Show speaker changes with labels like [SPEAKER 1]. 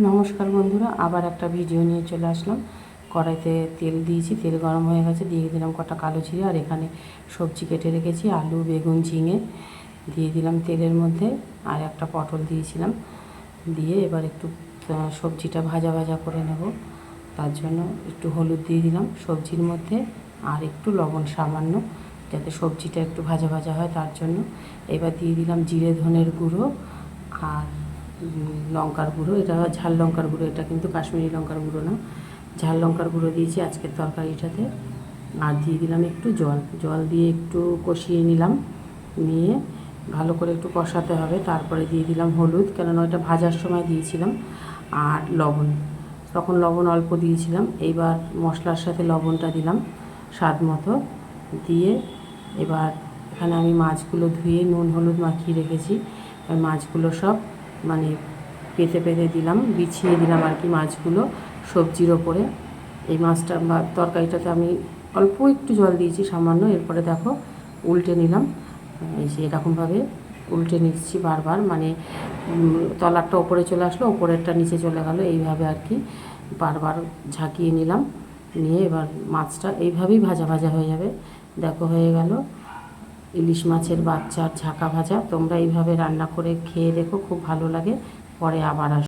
[SPEAKER 1] নমস্কার বন্ধুরা, আবার একটা ভিডিও নিয়ে চলে আসলাম। কড়াইতে তেল দিয়েছি, তেল গরম হয়ে গেছে, দিয়ে দিলাম কটা কালো জিরে, আর এখানে সবজি কেটে রেখেছি, আলু, বেগুন, ঝিঙে। দিয়ে দিলাম তেলের মধ্যে, আর একটা পটল দিয়েছিলাম। দিয়ে এবার একটু সবজিটা ভাজা ভাজা করে নেব। তার জন্য একটু হলুদ দিয়ে দিলাম সবজির মধ্যে, আর একটু লবণ সামান্য, যাতে সবজিটা একটু ভাজা ভাজা হয় তার জন্য। এবার দিয়ে দিলাম জিরে, ধনের গুঁড়ো, আর লঙ্কার গুঁড়ো, এটা ঝাল লঙ্কার গুঁড়ো, এটা কিন্তু কাশ্মীরি লঙ্কার গুঁড়ো না। ঝাল লঙ্কার গুঁড়ো দিয়েছি আজকের তরকারিটাতে। আর দিয়ে দিলাম একটু জল। জল দিয়ে একটু কষিয়ে নিলাম। নিয়ে ভালো করে একটু কষাতে হবে। তারপরে দিয়ে দিলাম হলুদ, কেননা ওটা ভাজার সময় দিয়েছিলাম। আর লবণ। তখন লবণ অল্প দিয়েছিলাম। এইবার মশলার সাথে লবণটা দিলাম স্বাদ মতো। দিয়ে এবার এখানে আমি মাছগুলো ধুয়ে নুন, হলুদ মাখিয়ে রেখেছি। মাছগুলো সব মানে পেতে পেতে দিলাম, বিছিয়ে দিলাম আর কি মাছগুলো সবজির ওপরে। এই মাছটা বা তরকারিটাতে আমি অল্প একটু জল দিয়েছি সামান্য, এরপরে দেখো উল্টে নিলাম। এই যে এরকমভাবে উল্টে নিচ্ছি বারবার মানে তলারটা ওপরে চলে আসলো, ওপরেরটা নিচে চলে গেল, এইভাবে আর কি বারবার ঝাঁকিয়ে নিলাম। নিয়ে এবার মাছটা এইভাবেই ভাজা ভাজা হয়ে যাবে। দেখো হয়ে গেল। ইলিশ মাছের বাচ্চার ঝাঁকা ভাজা। তোমরা এইভাবে রান্না করে খেয়ে দেখো, খুব ভালো লাগে। পরে আবার আস